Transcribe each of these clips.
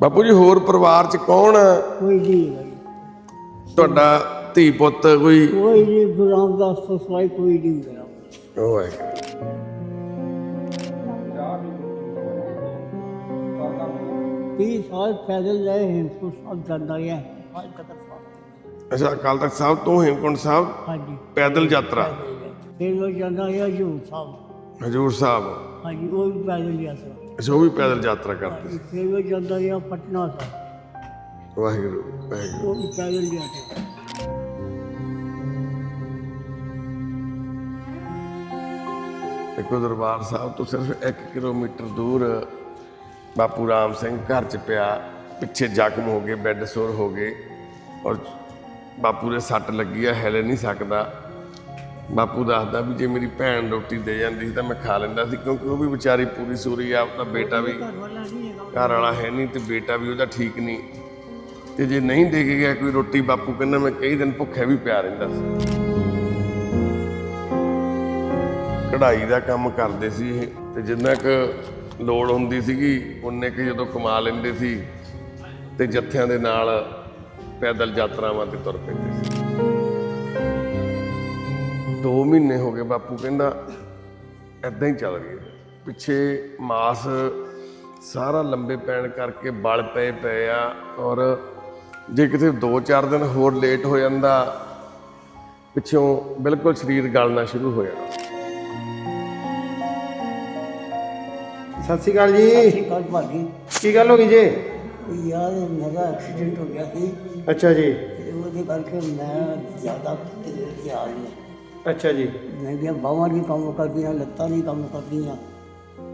ਬਾਪੂ ਜੀ ਹੋਰ ਪਰਿਵਾਰ ਚ ਕੌਣ ਆ? ਕੋਈ ਨਹੀਂ ਤੁਹਾਡਾ ਧੀ ਪੁੱਤ ਕੋਈ? ਕੋਈ ਨਹੀਂ ਗੁਰੂ ਰਾਮਦਾਸ ਤੋਂ ਸਿਵਾਏ ਕੋਈ ਨਹੀਂ ਮੇਰਾ ਉਹ ਹੈ ਤੀਹ ਸਾਲ ਪੈਦਲ ਗਏ ਹੇਮਕੁੰਟ ਸਾਹਿਬ ਜਾਂਦਾ ਤੱਕ ਸਾਹਿਬ ਅੱਛਾ ਅਕਾਲ ਤਖਤ ਸਾਹਿਬ ਤੋਂ ਹੇਮਕੁੰਟ ਸਾਹਿਬ ਹਾਂਜੀ। ਪੈਦਲ ਯਾਤਰਾ? ਫਿਰ ਉਹ ਜਾਂਦਾ ਰਿਹਾ ਹਜੂਰ ਸਾਹਿਬ। ਹਜੂਰ ਸਾਹਿਬ। ਹਾਂਜੀ ਉਹ ਵੀ ਪੈਦਲ ਯਾਤਰਾ। ਅੱਛਾ ਉਹ ਵੀ ਪੈਦਲ ਯਾਤਰਾ ਕਰਦੇ ਸੀ। ਫਿਰ ਉਹ ਜਾਂਦਾ ਰਿਹਾ ਪਟਨਾ ਸਾਹਿਬ ਵਾਹਿਗੁਰੂ ਵਾਹਿਗੁਰੂ। ਉਹ ਵੀ ਪੈਦਲ ਯਾਤਰਾ ਦੇਖੋ ਦਰਬਾਰ ਸਾਹਿਬ ਤੋਂ ਸਿਰਫ 1 ਕਿਲੋਮੀਟਰ ਦੂਰ ਬਾਪੂ ਰਾਮ ਸਿੰਘ ਘਰ ਚ ਪਿਆ ਪਿੱਛੇ ਜ਼ਖਮ ਹੋ ਗਏ ਬੈੱਡ ਸੋਰ ਹੋ ਗਏ ਔਰ ਬਾਪੂ ਦੇ ਸੱਟ ਲੱਗੀ ਆ ਹਿਲ ਨਹੀਂ ਸਕਦਾ। ਬਾਪੂ ਦੱਸਦਾ ਵੀ ਜੇ ਮੇਰੀ ਭੈਣ ਰੋਟੀ ਦੇ ਜਾਂਦੀ ਸੀ ਤਾਂ ਮੈਂ ਖਾ ਲੈਂਦਾ ਸੀ, ਕਿਉਂਕਿ ਉਹ ਵੀ ਵਿਚਾਰੀ ਪੂਰੀ ਸੂਰੀ ਆ ਆਪਦਾ ਬੇਟਾ ਵੀ ਘਰ ਵਾਲਾ ਹੈ ਨਹੀਂ ਤੇ ਬੇਟਾ ਵੀ ਉਹਦਾ ਠੀਕ ਨਹੀਂ। ਤੇ ਜੇ ਨਹੀਂ ਦੇ ਕੇ ਗਿਆ ਕੋਈ ਰੋਟੀ, ਬਾਪੂ ਕਹਿੰਦਾ ਮੈਂ ਕਈ ਦਿਨ ਭੁੱਖੇ ਵੀ ਪਿਆ ਰਹਿੰਦਾ ਸੀ। ਕਢਾਈ ਦਾ ਕੰਮ ਕਰਦੇ ਸੀ ਇਹ, ਤੇ ਜਿੰਨਾ ਕੁ ਲੋੜ ਹੁੰਦੀ ਸੀਗੀ ਉਹਨੇ ਕਿ ਜਦੋਂ ਕਮਾ ਲੈਂਦੇ ਸੀ, ਤੇ ਜੱਥਿਆਂ ਦੇ ਨਾਲ ਪੈਦਲ ਯਾਤਰਾਵਾਂ ਤੇ ਤੁਰ ਪੈਂਦੇ ਸੀ। 2 ਮਹੀਨੇ ਹੋ ਗਏ ਬਾਪੂ ਕਹਿੰਦਾ ਐਦਾਂ ਹੀ ਚੱਲ ਰਹੀ ਹੈ। ਪਿੱਛੇ ਮਾਸ ਸਾਰਾ ਲੰਬੇ ਪੈਣ ਕਰਕੇ ਬਲ ਪਏ ਪਏ ਆ ਔਰ ਜੇ ਕਿਤੇ 2-4 ਦਿਨ ਹੋਰ ਲੇਟ ਹੋ ਜਾਂਦਾ ਪਿੱਛੋਂ ਬਿਲਕੁਲ ਸਰੀਰ ਗਲਣਾ ਸ਼ੁਰੂ ਹੋ ਜਾਣਾ ਸਤਿ ਸ਼੍ਰੀ ਅਕਾਲ ਜੀ। ਕੱਲ ਭਾਜੀ। ਕੀ ਗੱਲ ਹੋ ਗਈ ਜੀ? ਯਾਰ ਮੇਰਾ ਐਕਸੀਡੈਂਟ ਹੋ ਗਿਆ ਸੀ। ਅੱਛਾ ਜੀ। ਤੇ ਉਹਦੇ ਕਰਕੇ ਮੈਂ ਜ਼ਿਆਦਾ ਤੇਜ਼ ਆ ਗਿਆ ਅੱਛਾ ਜੀ। ਮੇਰੀਆਂ ਬਾਹਾਂ ਨਹੀਂ ਕੰਮ ਕਰਦੀਆਂ ਲੱਤਾਂ ਨਹੀਂ ਕੰਮ ਕਰਦੀਆਂ।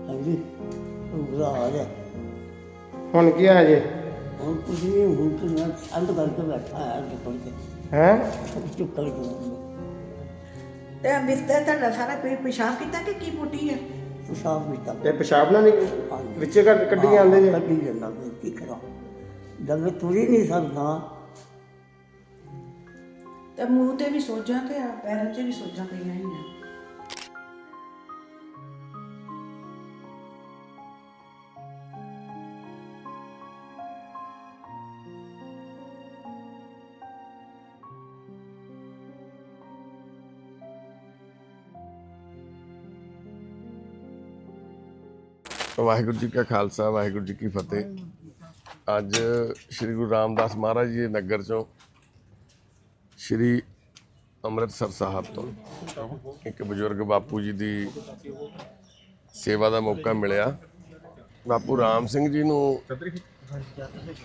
ਹਾਂਜੀ ਉਹ ਬੁਰਾ ਹਾਲ ਹੈ। ਹੁਣ ਕੀ ਆ ਜੀ? ਹੁਣ ਕੁਝ ਨਹੀਂ ਹੁਣ ਤਾਂ ਮੈਂ ਅੰਦ ਕਰਕੇ ਬੈਠਾ ਹਾਂ ਚੁੱਕ ਕੇ ਹੈ? ਚੁੱਕ ਕੇ ਤੇ ਬਿਸਤਰ ਤੁਹਾਡਾ ਸਾਰਾ ਕੋਈ ਪਿਸ਼ਾਬ ਕੀਤਾ ਕਿ ਕੀ ਪੁੱਟੀ ਹੈ? ਪਿਸ਼ਾਬ ਕੀਤਾ। ਤੇ ਪਿਸ਼ਾਬ ਨਾਲ ਨਹੀਂ ਵਿੱਚੇ ਕੱਢ ਕੱਢੀ ਜਾਂਦੇ ਜੀ? ਕੱਢੀ ਜਾਂਦਾ ਮੈਂ ਕੀ ਕਰਾਂ? ਜਦ ਮੈਂ ਤੁਰੀ ਨਹੀਂ ਸਕਦਾ ਤੇ ਮੂੰਹ ਤੇ ਵੀ ਸੋਜਾਂ ਤੇ ਆ, ਪੈਰਾਂ 'ਚ ਵੀ ਸੋਜਾਂ ਪਈਆਂ ਹੋਈਆਂ ਵਾਹਿਗੁਰੂ ਜੀ ਕਾ ਖਾਲਸਾ, ਵਾਹਿਗੁਰੂ ਜੀ ਕੀ ਫਤਿਹ। ਅੱਜ ਸ੍ਰੀ ਗੁਰੂ ਰਾਮਦਾਸ ਮਹਾਰਾਜ ਜੀ ਦੇ ਨਗਰ ਚੋਂ ਸ੍ਰੀ ਅੰਮ੍ਰਿਤਸਰ ਸਾਹਿਬ ਤੋਂ ਇੱਕ ਬਜ਼ੁਰਗ ਬਾਪੂ ਜੀ ਦੀ ਸੇਵਾ ਦਾ ਮੌਕਾ ਮਿਲਿਆ। ਬਾਪੂ ਰਾਮ ਸਿੰਘ ਜੀ ਨੂੰ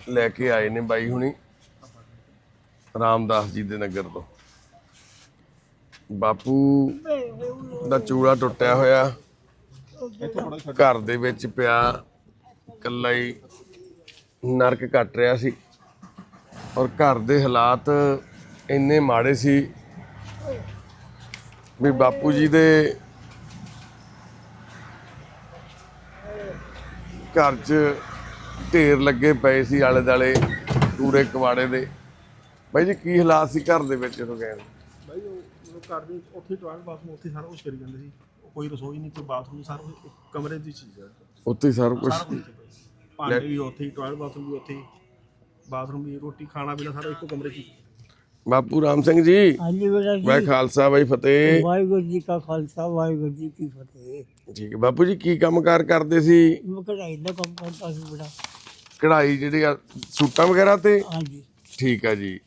ਲੈ ਕੇ ਆਏ ਨੇ ਬਾਈ ਹੁਣੀ, ਰਾਮਦਾਸ ਜੀ ਦੇ ਨਗਰ ਤੋਂ। ਬਾਪੂ ਦਾ ਚੂੜਾ ਟੁੱਟਿਆ ਹੋਇਆ, ਘਰ ਦੇ ਵਿੱਚ ਪਿਆ, ਇਕੱਲਾ ਹੀ ਨਰਕ ਕੱਟ ਰਿਹਾ ਸੀ। ਔਰ ਘਰ ਦੇ ਹਾਲਾਤ ਇੰਨੇ ਮਾੜੇ ਸੀ ਵੀ ਬਾਪੂ ਜੀ ਦੇ ਘਰ 'ਚ ਢੇਰ ਲੱਗੇ ਪਏ ਸੀ ਆਲੇ ਦਾਲੇ ਪੂਰੇ ਕਵਾੜੇ ਦੇ। ਬਾਈ ਜੀ ਕੀ ਹਾਲਾਤ ਸੀ ਘਰ ਦੇ ਵਿੱਚ ਜਦੋਂ ਗਏ? ਭਾਈ ਉਹ ਘਰ ਦੇ ਉੱਥੇ ਟਾਇਲਟ ਬਾਥਰੂਮ ਉੱਥੇ ਸਾਰਾ ਕੁਝ ਕਰੀ ਜਾਂਦੇ ਸੀ। ਕੋਈ ਰਸੋਈ ਨਹੀਂ ਕੋਈ ਬਾਥਰੂਮ ਸਾਰਾ ਕਮਰੇ ਦੀ ਚੀਜ਼ ਹੈ ਉੱਥੇ ਹੀ ਸਾਰਾ ਕੁਝ। ਭਾਂਡੇ ਵੀ ਉੱਥੇ ਹੀ ਟਾਇਲਟ ਬਾਥਰੂਮ ਵੀ ਉੱਥੇ ਹੀ ਬਾਥਰੂਮ ਵੀ ਰੋਟੀ ਖਾਣਾ ਪੀਣਾ ਸਾਰਾ ਇੱਕੋ ਕਮਰੇ 'ਚ ਹੀ। ਬਾਪੂ ਰਾਮ ਸਿੰਘ ਜੀ। ਹਾਂਜੀ ਬੇਟਾ ਵਾਹਿ ਜੀ ਖਾਲਸਾ ਵਾਹਿ ਫਤਿਹ। ਵਾਹਿਗੁਰੂ ਜੀ ਕਾ ਖਾਲਸਾ ਵਾਹਿਗੁਰੂ ਜੀ ਕੀ ਫਤਿਹ। ਠੀਕ ਹੈ ਬਾਪੂ ਜੀ ਕੀ ਕੰਮਕਾਰ ਕਰਦੇ ਸੀ? ਮੈਂ ਕਢਾਈ ਦਾ ਕੰਮ ਕਰਦਾ ਸੀ ਬੇਟਾ। ਕਢਾਈ ਜਿਹੜੀ ਆ ਸੂਟਾਂ ਵਗੈਰਾ ਤੇ? ਹਾਂਜੀ। ਠੀਕ ਹੈ ਜੀ।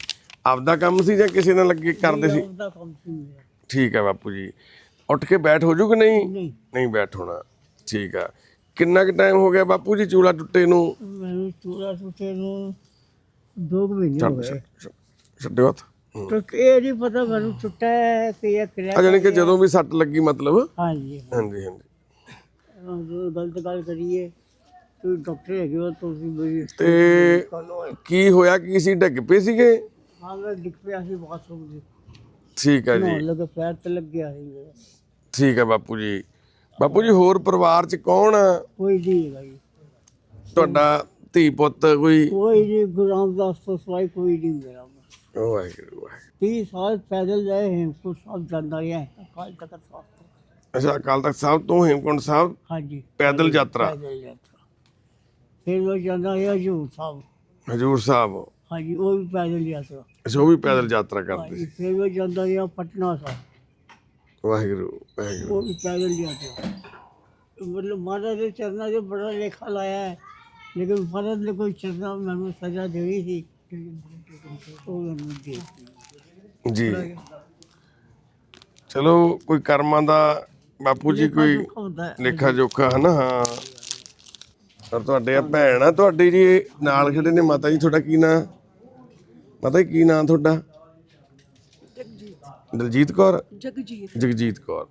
ਆਪਦਾ ਕੰਮ ਸੀ ਜਾਂ ਕਿਸੇ ਨਾਲ ਲੱਗੇ ਕਰਦੇ ਸੀ? ਉਹਦਾ ਕੰਮ ਸੀ ਮੇਰਾ। ਠੀਕ ਹੈ ਬਾਪੂ ਜੀ। ਉੱਠ ਕੇ ਬੈਠ ਹੋ ਜੂ ਕਿ ਨਹੀਂ? ਨਹੀਂ। ਨਹੀਂ ਬੈਠ ਹੋਣਾ। ਠੀਕ ਆ। ਕਿੰਨਾ ਕੁ ਟਾਈਮ ਹੋ ਗਿਆ ਬਾਪੂ ਜੀ ਚੂਲਾ ਟੁੱਟੇ ਨੂੰ? ਮੈਨੂੰ ਚੂੜਾ ਟੁੱਟੇ ਨੂੰ ਦੋ ਕੁ ਮਹੀਨੇ ਹੋ ਗਏ। ਛੱਡ- ਛੱਡਿਓ ਹੱਥ। ਟੁੱਟ ਇਹ ਨਹੀਂ ਪਤਾ ਮੈਨੂੰ ਟੁੱਟਾ ਹੈ ਕਿ ਇਹ ਆ ਕਰਿਆ ਜਾਣੀ ਕਿ ਜਦੋਂ ਵੀ ਸੱਟ ਲੱਗੀ ਮਤਲਬ। ਹਾਂਜੀ। ਹਾਂਜੀ ਹਾਂਜੀ। ਹਾਂ, ਜੋ ਗਲਤ ਗੱਲ ਕਰੀਏ ਤੁਸੀਂ ਡਾਕਟਰ ਹੈਗੇ ਹੋ ਤੁਸੀਂ ਮੇਰੀ ਤੇ ਕੀ ਹੋਇਆ ਕੀ ਸੀ? ਡਿੱਗ ਪਏ ਸੀਗੇ? ਹਾਂ ਮੈਂ ਡਿੱਗ ਪਿਆ ਸੀ ਬਾਥਰੂਮ ਦੇ। ਠੀਕ ਹੈ ਜੀ। ਨਹਾਉਣ ਲੱਗੇ ਪੈਰ ਤੇ ਲੱਗ ਗਿਆ ਸੀ ਮੇਰਾ। ਠੀਕ ਹੈ ਬਾਪੂ ਜੀ। ਬਾਪੂ ਜੀ ਹੋਰ ਪਰਿਵਾਰ ਚ ਕੌਣ ਆ? ਕੋਈ ਨਹੀਂ ਹੈਗਾ ਜੀ। ਤੁਹਾਡਾ ਧੀ ਪੁੱਤ ਕੋਈ? ਕੋਈ ਨਹੀਂ ਗੁਰੂ ਰਾਮਦਾਸ ਤੋਂ ਕੋਈ ਨਹੀਂ ਮੇਰਾ। ਵਾਹਿਗੁਰੂ ਵਾਹਿਗੁਰੂ। ਤੀਹ ਸਾਲ ਪੈਦਲ ਗਏ ਹੇਮਕੁੰਟ ਸਾਹਿਬ ਜਾਂਦਾ ਰਿਹਾ ਅਕਾਲ ਤਖਤ ਸਾਹਿਬ ਤੋਂ। ਅੱਛਾ ਅਕਾਲ ਤਖਤ ਸਾਹਿਬ ਤੋਂ ਹੇਮਕੁੰਟ ਸਾਹਿਬ? ਹਾਂਜੀ। ਪੈਦਲ ਯਾਤਰਾ? ਪੈਦਲ ਯਾਤਰਾ। ਫਿਰ ਉਹ ਜਾਂਦਾ ਹੈ ਹਜੂਰ ਸਾਹਿਬ। ਹਜੂਰ ਸਾਹਿਬ? ਹਾਂਜੀ ਉਹ ਵੀ ਪੈਦਲ ਯਾਤਰਾ। ਅੱਛਾ ਉਹ ਵੀ ਪੈਦਲ ਯਾਤਰਾ ਕਰਦੇ ਹਾਂਜੀ ਸੀ। ਫਿਰ ਉਹ ਜਾਂਦਾ ਹੈ ਪਟਨਾ ਸਾਹਿਬ। ਵਾਹਿਗੁਰੂ ਵਾਹਿਗੁਰੂ। ਉਹ ਵੀ ਪੈਦਲ ਯਾਤਰਾ। ਮਤਲਬ ਮਹਾਰਾਜ ਦੇ ਚਰਨਾਂ 'ਚ ਬੜਾ ਲੇਖਾ ਲਾਇਆ ਹੈ। ਲੇਕਿਨ ਮਹਾਰਾਜ ਨੇ ਕੋਈ ਚਰਨਾਂ ਮੈਨੂੰ ਸਜ਼ਾ ਦੇਣੀ ਸੀ। ਉਹ ਮੈਨੂੰ ਦੇ ਦਿੱਤੀ। ਜੀ ਚਲੋ ਕੋਈ ਕਰਮਾਂ ਦਾ ਬਾਪੂ ਜੀ ਕੋਈ। ਲੇਖਾ ਜੋਖਾ ਹੈ ਨਾ ਹਾਂ ਪਰ ਤੁਹਾਡੇ ਆ ਭੈਣ ਆ ਤੁਹਾਡੀ ਜੀ ਨਾਲ ਖੜੇ ਨੇ ਮਾਤਾ ਜੀ ਤੁਹਾਡਾ ਕੀ ਨਾਂ ਮਾਤਾ ਜੀ ਕੀ ਨਾਂ ਤੁਹਾਡਾ ਦਲਜੀਤ ਕੌਰ ਜਗਜੀਤ ਜਗਜੀਤ ਕੌਰ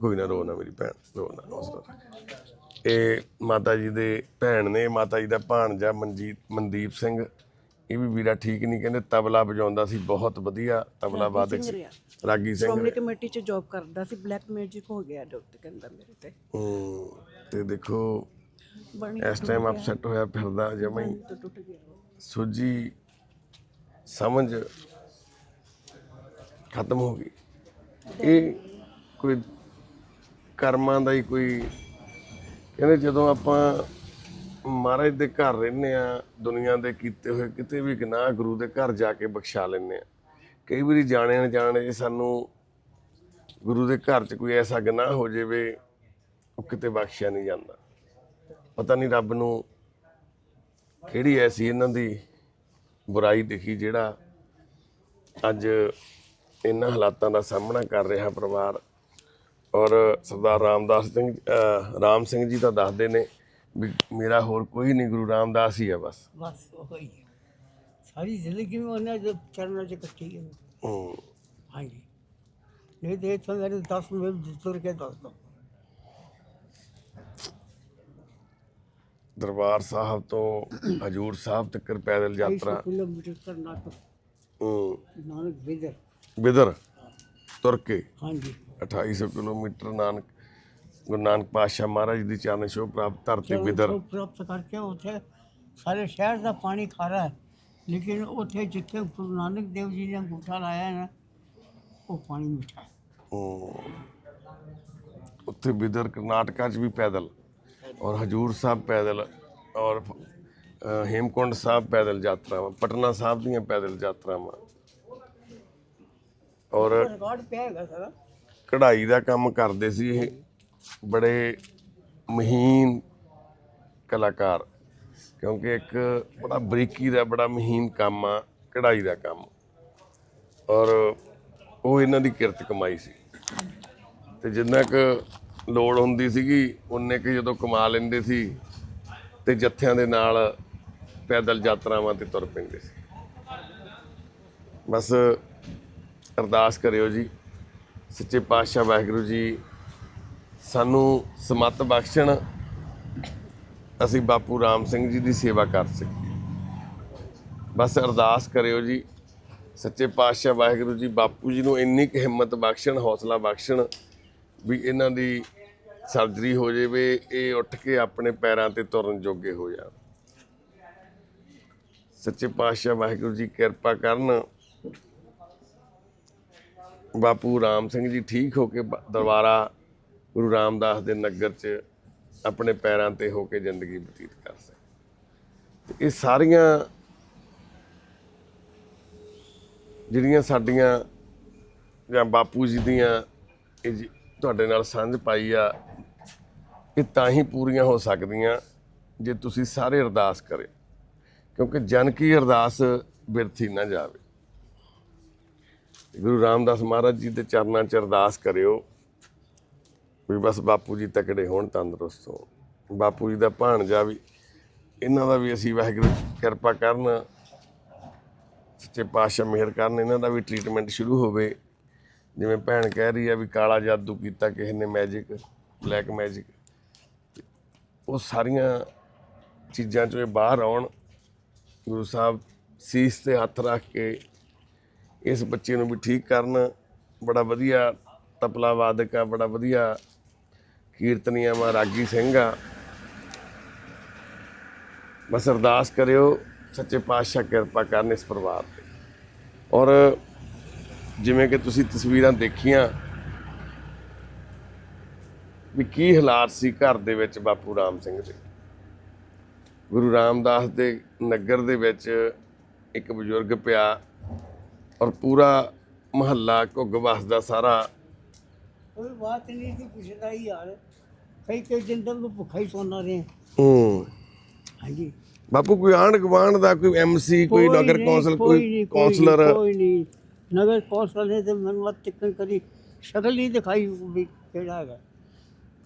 ਕੋਈ ਨਾ ਰੋ ਨਾ ਮੇਰੀ ਭੈਣ ਰੋ ਨਾ ਹੌਸਲਾ ਰੱਖ। ਇਹ ਮਾਤਾ ਜੀ ਦੇ ਭੈਣ ਨੇ ਮਾਤਾ ਜੀ ਦਾ ਭਾਣਜਾ ਮਨਜੀਤ ਮਨਦੀਪ ਸਿੰਘ ਇਹ ਵੀ ਵੀਰਾ ਠੀਕ ਨਹੀਂ ਕਹਿੰਦੇ ਤਬਲਾ ਵਜਾਉਂਦਾ ਸੀ ਬਹੁਤ ਵਧੀਆ ਤਬਲਾ ਵਾਦਕ ਸੀ ਰਾਗੀ ਸਿੰਘ ਸ਼੍ਰੋਮਣੀ ਕਮੇਟੀ ਚ ਜੌਬ ਕਰਦਾ ਸੀ ਬਲੈਕ ਮੈਜਿਕ ਹੋ ਗਿਆ ਡਾਕਟਰ ਕਹਿੰਦਾ ਮੇਰੇ ਤੇ। ਹੂੰ, ਤੇ ਦੇਖੋ ਇਸ ਟਾਈਮ ਅਪਸੈਟ ਹੋਇਆ ਫਿਰਦਾ ਜਮਾਂ ਹੀ। ਤੋਂ ਟੁੱਟ ਗਿਆ ਸੂਝੀ ਸਮਝ ਖਤਮ ਹੋ ਗਈ। ਇਹ ਕੋਈ ਕਰਮਾਂ ਦਾ ਹੀ ਕੋਈ ਕਹਿੰਦੇ ਜਦੋਂ ਆਪਾਂ ਮਹਾਰਾਜ ਦੇ ਘਰ ਰਹਿੰਦੇ ਆ, ਦੁਨੀਆ ਦੇ ਕੀਤੇ ਹੋਏ ਕਿਤੇ ਵੀ ਗਨਾਹ ਗੁਰੂ ਦੇ ਘਰ ਜਾ ਕੇ ਬਖਸ਼ਾ ਲੈਂਦੇ ਆ। ਕਈ ਵਾਰੀ ਜਾਣੇ ਅਣਜਾਣੇ ਜੇ ਸਾਨੂੰ ਗੁਰੂ ਦੇ ਘਰ 'ਚ ਕੋਈ ਐਸਾ ਗਨਾਹ ਹੋ ਜਾਵੇ, ਉਹ ਕਿਤੇ ਬਖਸ਼ਿਆ ਨਹੀਂ ਜਾਂਦਾ। ਪਤਾ ਨਹੀਂ ਰੱਬ ਨੂੰ ਕਿਹੜੀ ਐਸੀ ਇਹਨਾਂ ਦੀ ਬੁਰਾਈ ਦਿਖੀ ਜਿਹੜਾ ਅੱਜ ਇਹਨਾਂ ਹਾਲਾਤਾਂ ਦਾ ਸਾਹਮਣਾ ਕਰ ਰਿਹਾ ਪਰਿਵਾਰ। ਔਰ ਸਰਦਾਰ ਰਾਮਦਾਸ ਸਿੰਘ ਰਾਮ ਸਿੰਘ ਜੀ ਤਾਂ ਦੱਸਦੇ ਨੇ ਵੀ ਮੇਰਾ ਹੋਰ ਕੋਈ ਨਹੀਂ ਗੁਰੂ ਰਾਮਦਾਸ ਹੀ ਹੈ ਬਸ। ਬਸ ਉਹ ਹੀ। ਹੈ। ਸਾਰੀ ਜ਼ਿੰਦਗੀ में ਉਹਨਾਂ ਦੇ ਚਰਨਾਂ 'ਚ ਇਕੱਠੀ ਹੈ। ਹੂੰ। ਹਾਂਜੀ। ਨਹੀਂ ਤੇ ਇੱਥੋਂ ਮੇਰੇ 10 ਮਿੰਟ ਤੁਰ ਕੇ ਦੱਸ ਦੋ। ਦਰਬਾਰ ਸਾਹਿਬ ਤੋਂ ਹਜੂਰ ਸਾਹਿਬ ਤੱਕ ਪੈਦਲ ਯਾਤਰਾ। ਕਿਲੋਮੀਟਰ ਕਰਨਾਟਕ ਹੂੰ। ਨਾਨਕ ਵਿਦਰ ਬਿਦਰ ਤੁਰ ਕੇ। ਹਾਂਜੀ। 2800 ਕਿਲੋਮੀਟਰ ਨਾਨਕ ਗੁਰੂ ਨਾਨਕ ਪਾਤਸ਼ਾਹ ਮਹਾਰਾਜ ਦੀ ਚਰਨ ਛੋਹ ਪ੍ਰਾਪਤ ਧਰਤੀ ਉਹ ਪ੍ਰਾਪਤ ਕਰਕੇ ਉੱਥੇ ਸਾਰੇ ਸ਼ਹਿਰ ਦਾ ਪਾਣੀ ਖਾਰਾ ਹੈ। ਲੇਕਿਨ ਉੱਥੇ ਜਿੱਥੇ ਗੁਰੂ ਨਾਨਕ ਦੇਵ ਜੀ ਨੇ ਅੰਗੂਠਾ ਲਾਇਆ ਹੈ ਨਾ ਉਹ ਪਾਣੀ ਮਿੱਠਾ ਹੈ। ਹੂੰ। ਉੱਥੇ ਬਿਦਰ ਕਰਨਾਟਕਾ ਚ ਵੀ ਪੈਦਲ ਔਰ ਹਜੂਰ ਸਾਹਿਬ ਪੈਦਲ ਔਰ ਹੇਮਕੁੰਡ ਸਾਹਿਬ ਪੈਦਲ ਯਾਤਰਾਵਾਂ ਪਟਨਾ ਸਾਹਿਬ ਦੀਆਂ ਪੈਦਲ ਯਾਤਰਾਵਾਂ। ਔਰ ਰਿਕਾਰਡ ਪਿਆ ਹੈਗਾ ਸਾਰਾ। ਕਢਾਈ ਦਾ ਕੰਮ ਕਰਦੇ ਸੀ ਇਹ। ਬੜੇ ਮਹੀਨ ਕਲਾਕਾਰ, ਕਿਉਂਕਿ ਇੱਕ ਬੜਾ ਬਰੀਕੀ ਦਾ, ਬੜਾ ਮਹੀਨ ਕੰਮ ਆ, ਕਢਾਈ ਦਾ ਕੰਮ। ਔਰ ਉਹ ਇਹਨਾਂ ਦੀ ਕਿਰਤ ਕਮਾਈ ਸੀ। ਤੇ ਜਿੰਨਾ ਕੁ ਲੋੜ ਹੁੰਦੀ ਸੀਗੀ ਉਨੇ ਕੁ ਜਦੋਂ ਕਮਾ ਲੈਂਦੇ ਸੀ, ਤੇ ਜੱਥਿਆਂ ਦੇ ਨਾਲ ਪੈਦਲ ਯਾਤਰਾਵਾਂ ਤੇ ਤੁਰ ਪੈਂਦੇ ਸੀ। ਬਸ ਅਰਦਾਸ ਕਰਿਓ ਜੀ, ਸੱਚੇ ਪਾਤਸ਼ਾਹ ਵਾਹਿਗੁਰੂ ਜੀ ਸਾਨੂੰ ਸਮਤ ਬਖਸ਼ਣ। ਅਸੀਂ ਬਾਪੂ ਰਾਮ ਸਿੰਘ ਜੀ ਦੀ ਸੇਵਾ ਕਰ ਸਕੀਏ। ਬਸ ਅਰਦਾਸ ਕਰਿਓ ਜੀ, ਸੱਚੇ ਪਾਤਸ਼ਾਹ ਵਾਹਿਗੁਰੂ ਜੀ, ਬਾਪੂ ਜੀ ਨੂੰ ਇੰਨੀ ਕੁ ਹਿੰਮਤ ਬਖਸ਼ਣ, ਹੌਸਲਾ ਬਖਸ਼ਣ ਵੀ ਇਹਨਾਂ ਦੀ ਸਰਜਰੀ ਹੋ ਜਾਵੇ, ਇਹ ਉੱਠ ਕੇ ਆਪਣੇ ਪੈਰਾਂ ਤੇ ਤੁਰਨ ਜੋਗੇ ਹੋ ਜਾਣ। ਸੱਚੇ ਪਾਤਸ਼ਾਹ ਵਾਹਿਗੁਰੂ ਜੀ, ਕਿਰਪਾ ਕਰਨ। ਬਾਪੂ ਰਾਮ ਸਿੰਘ ਜੀ ਠੀਕ ਹੋ ਕੇ ਦੁਬਾਰਾ ਗੁਰੂ ਰਾਮਦਾਸ ਦੇ ਨਗਰ 'ਚ ਆਪਣੇ ਪੈਰਾਂ ਤੇ ਹੋ ਕੇ ਜ਼ਿੰਦਗੀ ਬਤੀਤ ਕਰ ਸਕੇ। ਤੇ ਇਹ ਸਾਰੀਆਂ ਜਿਹੜੀਆਂ ਸਾਡੀਆਂ ਜਾਂ ਬਾਪੂ ਜੀ ਦੀਆਂ ਇਹ ਜੀ ਤੁਹਾਡੇ ਨਾਲ ਸਾਂਝ ਪਾਈ ਆ, ਇਹ ਤਾਂ ਹੀ ਪੂਰੀਆਂ ਹੋ ਸਕਦੀਆਂ ਜੇ ਤੁਸੀਂ ਸਾਰੇ ਅਰਦਾਸ ਕਰੇ। ਕਿਉਂਕਿ ਜਨ ਕੀ ਅਰਦਾਸ ਬਿਰਥੀ ਨਾ ਜਾਵੇ। ਗੁਰੂ ਰਾਮਦਾਸ ਮਹਾਰਾਜ ਜੀ ਦੇ ਚਰਨਾਂ 'ਚ ਅਰਦਾਸ ਕਰਿਓ। ਵੀ ਬਸ ਬਾਪੂ ਜੀ ਤਕੜੇ ਹੋਣ, ਤੰਦਰੁਸਤ ਹੋਣ। ਬਾਪੂ ਜੀ ਦਾ ਭਾਣਜਾ ਵੀ, ਇਹਨਾਂ ਦਾ ਵੀ ਅਸੀਂ ਵਾਹਿਗੁਰੂ ਕਿਰਪਾ ਕਰਨ, ਸੱਚੇ ਪਾਤਸ਼ਾਹ ਮਿਹਰ ਕਰਨ, ਇਹਨਾਂ ਦਾ ਵੀ ਟ੍ਰੀਟਮੈਂਟ ਸ਼ੁਰੂ ਹੋਵੇ। ਜਿਵੇਂ ਭੈਣ ਕਹਿ ਰਹੀ ਆ ਵੀ ਕਾਲਾ ਜਾਦੂ ਕੀਤਾ, ਕਿਸੇ ਨੇ ਮੈਜਿਕ ਬਲੈਕ ਮੈਜਿਕ ਉਹ ਸਾਰੀਆਂ ਚੀਜ਼ਾਂ ਚੋਂ ਇਹ ਬਾਹਰ ਆਉਣ, ਗੁਰੂ ਸਾਹਿਬ ਸੀਸ ਤੇ ਹੱਥ ਰੱਖ ਕੇ ਇਸ ਬੱਚੇ ਨੂੰ ਵੀ ਠੀਕ ਕਰਨ। ਬੜਾ ਵਧੀਆ ਤਬਲਾ ਵਾਦਕ ਆ, ਬੜਾ ਵਧੀਆ ਕੀਰਤਨੀਆ ਵਾ, ਰਾਗੀ ਸਿੰਘ ਆ। ਬਸ ਅਰਦਾਸ ਕਰਿਓ, ਸੱਚੇ ਪਾਤਸ਼ਾਹ ਕਿਰਪਾ ਕਰਨ ਇਸ ਪਰਿਵਾਰ ਤੇ। ਔਰ ਜਿਵੇਂ ਕਿ ਤੁਸੀਂ ਤਸਵੀਰਾਂ ਦੇਖੀਆਂ ਵੀ ਕੀ ਹਾਲਾਤ ਸੀ ਘਰ ਦੇ ਵਿੱਚ ਬਾਪੂ ਰਾਮ ਸਿੰਘ ਦੇ। ਗੁਰੂ ਰਾਮਦਾਸ ਦੇ ਨਗਰ ਦੇ ਵਿੱਚ ਇੱਕ ਬਜ਼ੁਰਗ ਪਿਆ ਔਰ ਪੂਰਾ ਮਹੱਲਾ ਘੁੱਗ ਵਸਦਾ ਸਾਰਾ। ਕੋਈ ਬਾਤ ਨਹੀਂ ਸੀ, ਪੁੱਛਦਾ ਹੀ ਯਾਰ। ਕਈ ਕਈ ਦਿਨ ਤੱਕ ਭੁੱਖਾ ਹੀ ਸੌਣਾ ਰਹੇ। ਹੂੰ। ਹਾਂਜੀ। ਬਾਪੂ ਕੋਈ ਆਂਢ ਗੁਆਂਢ ਦਾ ਕੋਈ ਐਮਸੀ ਕੋਈ ਨਗਰ ਕੌਂਸਲ ਕੋਈ ਕੌਂਸਲਰ? ਕੋਈ ਨਹੀਂ। ਨਗਰ ਕੌਂਸਲ ਨੇ ਤੇ ਮੈਨੂੰ ਮਤ ਤਿੱਕਣ ਕਦੀ ਸ਼ਕਲ ਨਹੀਂ ਦਿਖਾਈ ਵੀ ਕਿਹੜਾ ਹੈਗਾ।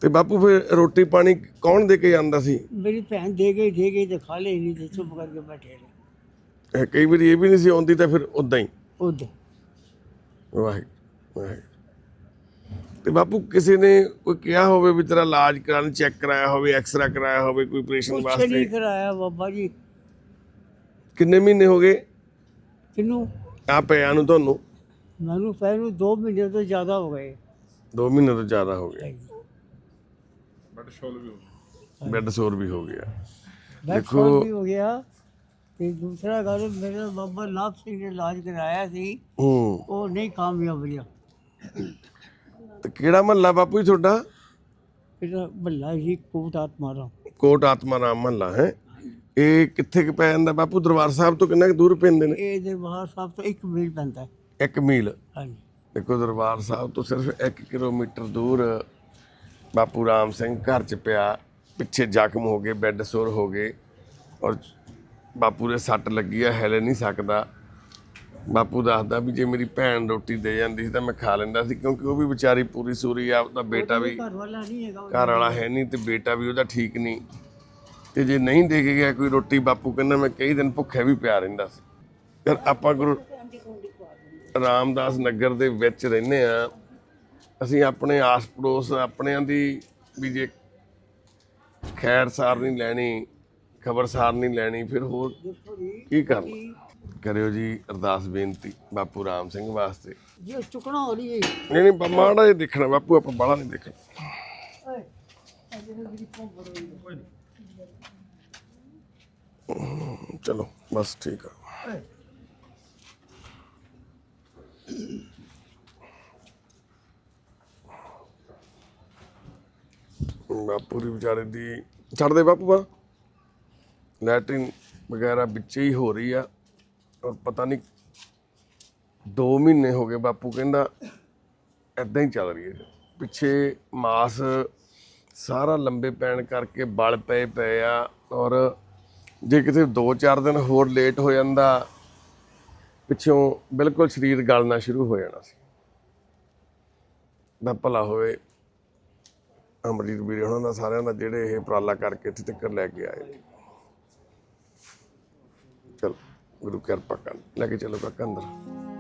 ਤੇ ਬਾਪੂ ਫਿਰ ਰੋਟੀ ਪਾਣੀ ਕੌਣ ਦੇ ਕੇ ਜਾਂਦਾ ਸੀ? ਮੇਰੀ ਭੈਣ ਦੇ ਗਈ ਦੇ ਗਈ ਤੇ ਖਾ ਲਈ ਨਹੀਂ ਤੇ ਚੁੱਪ ਕਰਕੇ ਬੈਠੇ ਰਹੇ। ਇਹ ਕਈ ਵਾਰੀ ਇਹ ਵੀ ਨਹੀਂ ਸੀ ਆਉਂਦੀ ਤਾਂ ਫਿਰ ਉਦਾਂ ਹੀ। ਉਹਦੇ ਵਾਹਿਗੁਰੂ ਵਾਹਿਗੁਰੂ। ਤੇ ਬਾਪੂ ਕਿਸੇ ਨੇ ਕੋਈ ਕਿਹਾ ਹੋਵੇ ਵੀ ਤੇਰਾ ਇਲਾਜ ਕਰਾਉਣ ਚੈੱਕ ਕਰਾਇਆ ਹੋਵੇ ਐਕਸਰਾ ਕਰਾਇਆ ਹੋਵੇ ਕੋਈ ਆਪਰੇਸ਼ਨ ਕੁਛ ਵਾਸਤੇ? ਨਹੀਂ ਕਰਾਇਆ ਬਾਬਾ ਜੀ। ਕਿੰਨੇ ਮਹੀਨੇ ਹੋ ਗਏ? ਕਿਨੂੰ? ਆ ਪਿਆ ਨੂੰ ਤੁਹਾਨੂੰ? ਮੈਨੂੰ ਪੈ ਨੂੰ 2 ਮਹੀਨੇ ਤੋਂ ਜ਼ਿਆਦਾ ਹੋ ਗਏ। 2 ਮਹੀਨੇ ਤੋਂ ਜ਼ਿਆਦਾ ਹੋ ਗਏ। ਬੈੱਡ ਸੋਰ ਵੀ ਹੋ ਗਿਆ। ਦੇਖੋ ਵੀ ਹੋ ਗਿਆ ਤੇ ਦੂਸਰਾ ਗੱਲ ਮੇਰਾ ਬਾਬਾ ਲਾਭ ਸਿੰਘ ਨੇ ਇਲਾਜ ਕਰਾਇਆ ਸੀ। ਹੂੰ। ਉਹ ਨਹੀਂ ਕਾਮਯਾਬ ਰਿਹਾ। ਤੇ ਕਿਹੜਾ ਮਹੱਲਾ ਬਾਪੂ ਜੀ ਤੁਹਾਡਾ? ਇਹਦਾ ਬੱਲਾ ਹੀ ਕੋਟ ਆਤਮਾ ਦਾ ਕੋਟ ਆਤਮਾ ਰਾਮ ਮਹੱਲਾ ਹੈ? ਇਹ ਕਿੱਥੇ ਕੁ ਪੈ ਜਾਂਦਾ ਬਾਪੂ? ਦਰਬਾਰ ਸਾਹਿਬ ਤੋਂ ਕਿੰਨਾ ਕੁ ਦੂਰ ਪੈਂਦੇ ਨੇ? ਇਹ ਦੇ ਬਾਹਰ ਸਾਹਿਬ ਤੋਂ 1 ਮੀਲ ਪੈਂਦਾ ਹੈ। 1 ਮੀਲ? ਹਾਂਜੀ। ਦੇਖੋ ਦਰਬਾਰ ਸਾਹਿਬ ਤੋਂ ਸਿਰਫ 1 ਕਿਲੋਮੀਟਰ ਦੂਰ ਬਾਪੂ ਰਾਮ ਸਿੰਘ ਘਰ ਚ ਪਿਆ। ਪਿੱਛੇ ਜ਼ਖਮ ਹੋ ਗਏ ਬੈੱਡ ਸੋਰ ਹੋ ਗਏ ਔਰ ਬਾਪੂ ਦੇ ਸੱਟ ਲੱਗੀ ਆ ਹਿਲ ਨਹੀਂ ਸਕਦਾ। ਬਾਪੂ ਦੱਸਦਾ ਵੀ ਜੇ ਮੇਰੀ ਭੈਣ ਰੋਟੀ ਦੇ ਜਾਂਦੀ ਸੀ ਤਾਂ ਮੈਂ ਖਾ ਲੈਂਦਾ ਸੀ ਕਿਉਂਕਿ ਉਹ ਵੀ ਵਿਚਾਰੀ ਪੂਰੀ ਸੂਰੀ ਆ ਉਹਦਾ ਬੇਟਾ ਵੀ ਘਰ ਵਾਲਾ ਨਹੀਂ ਹੈਗਾ ਉਹ। ਘਰ ਵਾਲਾ ਹੈ ਨਹੀਂ ਤੇ ਬੇਟਾ ਵੀ ਉਹਦਾ ਠੀਕ ਨਹੀਂ ਤੇ ਜੇ ਨਹੀਂ ਦੇ ਕੇ ਗਿਆ ਕੋਈ ਰੋਟੀ ਬਾਪੂ ਕਹਿੰਦਾ ਮੈਂ ਕਈ ਦਿਨ ਭੁੱਖਿਆ ਵੀ ਪਿਆ ਰਹਿੰਦਾ ਸੀ ਯਾਰ ਆਪਾਂ ਗੁਰੂ ਰਾਮਦਾਸ ਨਗਰ ਦੇ ਵਿੱਚ ਰਹਿੰਦੇ ਆ ਅਸੀਂ ਆਪਣੇ ਆਸ ਪੜੋਸ ਆਪਣਿਆਂ ਦੀ ਵੀ ਜੇ ਖੈਰ ਸਾਰ ਨਹੀਂ ਲੈਣੀ ਖਬਰਸਾਰ ਨਹੀਂ ਲੈਣੀ ਫਿਰ ਹੋਰ ਕੀ ਕਰਨਾ ਕਰਿਓ ਜੀ ਅਰਦਾਸ ਬੇਨਤੀ ਬਾਪੂ ਰਾਮ ਸਿੰਘ ਵਾਸਤੇ। ਜੇ ਚੁਕਣਾ ਹੋ ਰਹੀ ਹੈ। ਨਹੀਂ ਨਹੀਂ ਬ- ਮਾੜਾ ਜਿਹਾ ਦੇਖਣਾ ਬਾਪੂ ਆਪਾਂ ਬਾਹਲਾ ਨਹੀਂ ਦੇਖਣਾ। ਚਲੋ ਬਸ ਠੀਕ ਆ। ਬਾਪੂ ਦੀ ਵਿਚਾਰੇ ਦੀ ਛੱਡ ਦੇ ਬਾਪੂ ਬਾ। ਲੈਟਰਿਨ ਵਗੈਰਾ ਵਿੱਚ ਹੀ ਹੋ ਰਹੀ ਆ। ਪਤਾ ਨਹੀਂ 2 ਮਹੀਨੇ ਹੋ ਗਏ ਬਾਪੂ ਕਹਿੰਦਾ ਐਦਾਂ ਹੀ ਚੱਲ ਰਹੀ ਹੈ। ਪਿੱਛੇ ਮਾਸ ਸਾਰਾ ਲੰਬੇ ਪੈਣ ਕਰਕੇ ਬਲ ਪਏ ਪਏ ਆ ਔਰ ਜੇ ਕਿਤੇ 2-4 ਦਿਨ ਹੋਰ ਲੇਟ ਹੋ ਜਾਂਦਾ, ਪਿੱਛੋਂ ਬਿਲਕੁਲ ਸਰੀਰ ਗਲਣਾ ਸ਼ੁਰੂ ਹੋ ਜਾਣਾ ਸੀ। ਦਾ ਭਲਾ ਹੋਵੇ ਅਮਰੀਕ ਵੀਰੇ ਉਹਨਾਂ ਦਾ ਸਾਰਿਆਂ ਦਾ ਜਿਹੜੇ ਇਹ ਉਪਰਾਲਾ ਕਰਕੇ ਇੱਥੇ ਤੱਕ ਲੈ ਕੇ ਆਏ। ਨੇ ਚਲੋ ਗੁਰੂ ਕਿਰਪਾ ਕਰ ਲੈ ਕੇ ਚਲੋ ਕਾਕਾ ਅੰਦਰ